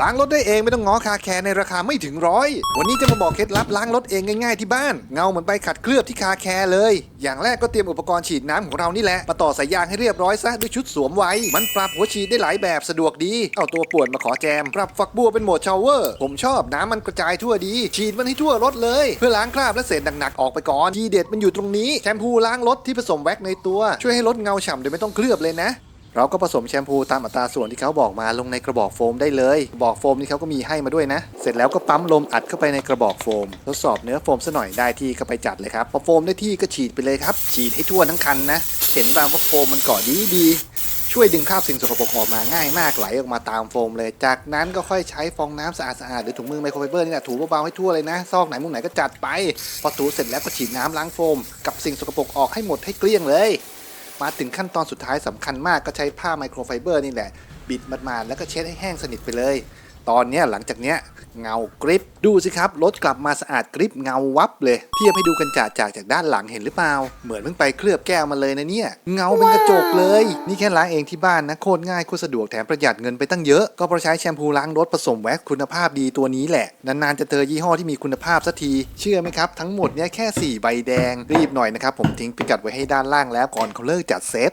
ล้างรถได้เองไม่ต้องง้อคาแคร์ในราคาไม่ถึงร้อย วันนี้จะมาบอกเคล็ดลับล้างรถเองง่ายๆที่บ้าน เงาเหมือนใบขัดเคลือบที่คาแคร์เลย อย่างแรกก็เตรียมอุปกรณ์ฉีดน้ำของเรานี่แหละ มาต่อสายยางให้เรียบร้อยซะด้วยชุดสวมไว้ มันปรับหัวฉีดได้หลายแบบสะดวกดี เอาตัวป่วนมาขอแจม ปรับฝักบัวเป็นโหมดชาวเวอร์ ผมชอบน้ำมันกระจายทั่วดี ฉีดมันให้ทั่วรถเลย เพื่อล้างคราบและเศษหนักๆออกไปก่อน ทีเด็ดมันอยู่ตรงนี้ แชมพูล้างรถที่ผสมแว็กในตัว ช่วยให้รถเงาฉ่ำโดยไม่ต้องเคลือบเลยนะ เราก็ผสมแชมพูตามอัตราส่วนที่เขาบอกมาลงในกระบอกโฟมได้เลยกระบอกโฟมนี่เขาก็มีให้มาด้วยนะ เสร็จแล้วก็ปั๊มลมอัดเข้าไปในกระบอกโฟม ทดสอบเนื้อโฟมซะหน่อยได้ที่ก็ไปจัดเลยครับพอโฟมได้ที่ก็ฉีดไปเลยครับ ฉีดให้ทั่วทั้งคันนะ เห็นบางว่าโฟมมันเกาะดีดีช่วยดึงคราบสิ่งสกปรกออกมาง่ายมากไหลออกมาตามโฟมเลย จากนั้นก็ค่อยใช้ฟองน้ำสะอาดๆหรือถุงมือไมโครไฟเบอร์นี่แหละถูเบาๆให้ทั่วเลยนะ ซอกไหนมุมไหนก็จัดไป พอถูเสร็จแล้วก็ฉีดน้ำล้างโฟม กับสิ่งสกปรกออกให้หมดให้เกลี้ยงเลย มาถึงขั้นตอนสุดท้ายสำคัญมากก็ใช้ผ้าไมโครไฟเบอร์นี่แหละ บิดมาดๆแล้วก็เช็ดให้แห้งสนิทไปเลย ตอนเนี้ยหลังจากเนี้ยเงากริปดูสิครับรถกลับมาสะอาดกริปเงาวับเลยเทียบให้ดูกันจ่าจากจากด้านหลังเห็นหรือเปล่า เหมือนเพิ่งไปเคลือบแก้วมาเลยนะเนี่ย เงาเป็นกระจกเลย นี่แค่ล้างเองที่บ้านนะโคตรง่ายโคตรสะดวกแถมประหยัดเงินไปตั้งเยอะ ก็เพราะใช้แชมพูล้างรถผสมแว็กซ์คุณภาพดีตัวนี้แหละ นานๆจะเจอยี่ห้อที่มีคุณภาพสักที เชื่อไหมครับ ทั้งหมดเนี่ยแค่สี่ใบแดงรีบหน่อยนะครับผมทิ้งพิกัดไว้ให้ด้านล่างแล้วก่อนเขาเลิกจัดเซต